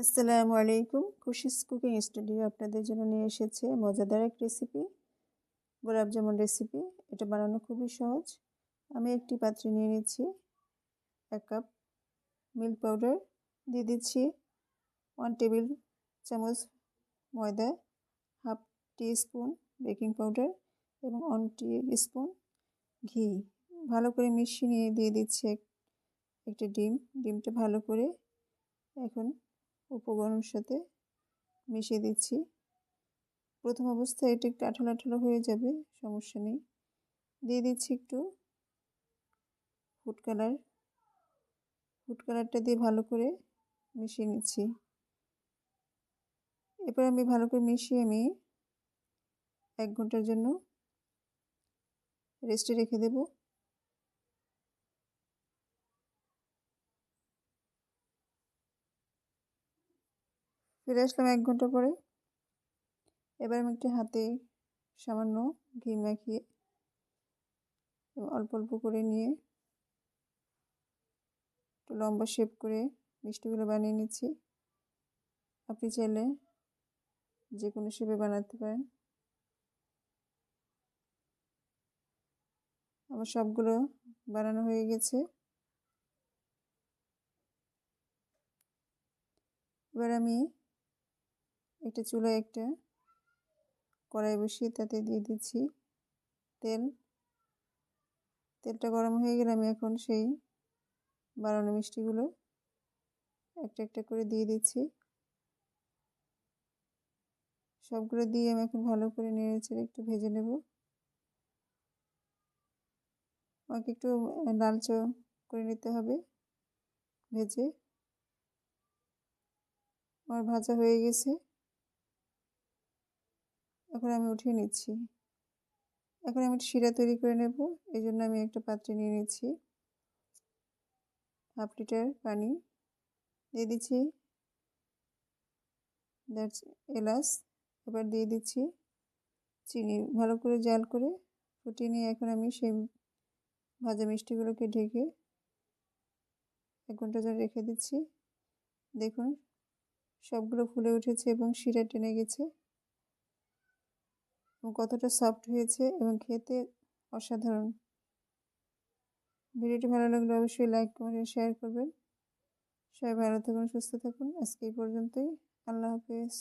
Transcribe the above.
আসসালামু আলাইকুম। Khushi's cooking studio আপনাদের জন্য নিয়ে এসেছে মজাদার এক রেসিপি গোলাপ জামুন রেসিপি এটা বানানো খুবই সহজ। আমি একটি পাত্রে নিয়ে নিচ্ছি এক কাপ মিল্ক পাউডার দিয়ে দিচ্ছি ওয়ান টেবিল চামচ ময়দা half teaspoon baking powder এবং ওয়ান টি স্পুন ঘি। ভালো করে মিশিয়ে নিয়ে দিয়ে দিচ্ছি একটা ডিম। ডিমটা ভালো করে এখন উপকরণের সাথে মিশিয়ে দিচ্ছি। প্রথম অবস্থায় এটা একটু আঠালো আঠালো হয়ে যাবে, সমস্যা নেই। দিয়ে দিচ্ছি একটু ফুড কালার ফুড কালারটা দিয়ে ভালো করে মিশিয়ে নিচ্ছি। এরপর আমি ভালো করে মিশিয়ে আমি এক ঘণ্টার জন্য রেস্টে রেখে দেবো। ফিরে আসলাম এক ঘণ্টা পরে। এবার আমি একটি হাতে সামান্য ঘি মাখিয়ে অল্প অল্প করে নিয়ে একটু লম্বা শেপ করে মিষ্টিগুলো বানিয়ে নিচ্ছি। আপনি চাইলে যে কোনো শেপে বানাতে পারেন। আমার সবগুলো বানানো হয়ে গেছে। এবার আমি একটা চুলায় একটা কড়াই বসিয়ে তাতে দিয়ে দিচ্ছি তেল। তেলটা গরম হয়ে গেলে আমি এখন সেই বানানো মিষ্টিগুলো একটা একটা করে দিয়ে দিচ্ছি। সবগুলো দিয়ে আমি এখন ভালো করে নেড়ে চেড়ে একটু ভেজে নেব। আমাকে একটু লালচে করে নিতে হবে ভেজে। আমার ভাজা হয়ে গেছে। এখন আমি উঠিয়ে নিচ্ছি। এখন আমি শিরা তৈরি করে নেব। এই জন্য আমি একটা পাত্রে নিয়ে নিচ্ছি। হাফ লিটার পানি দিয়ে দিচ্ছি। এলাচ। এবার দিয়ে দিচ্ছি চিনি। ভালো করে জাল করে ফুটিয়ে নিয়ে এখন আমি সেই ভাজা মিষ্টিগুলোকে ঢেকে এক ঘণ্টা জন্য রেখে দিচ্ছি। দেখুন, সবগুলো ফুলে উঠেছে এবং শিরা টেনে গেছে। এবং কতটা সফট হয়েছে এবং খেতে অসাধারণ। ভিডিওটি ভালো লাগলে অবশ্যই লাইক কমেন্ট শেয়ার করবেন। সবাই ভালো থাকুন, সুস্থ থাকুন। আজকে এই পর্যন্তই। আল্লাহ হাফেজ।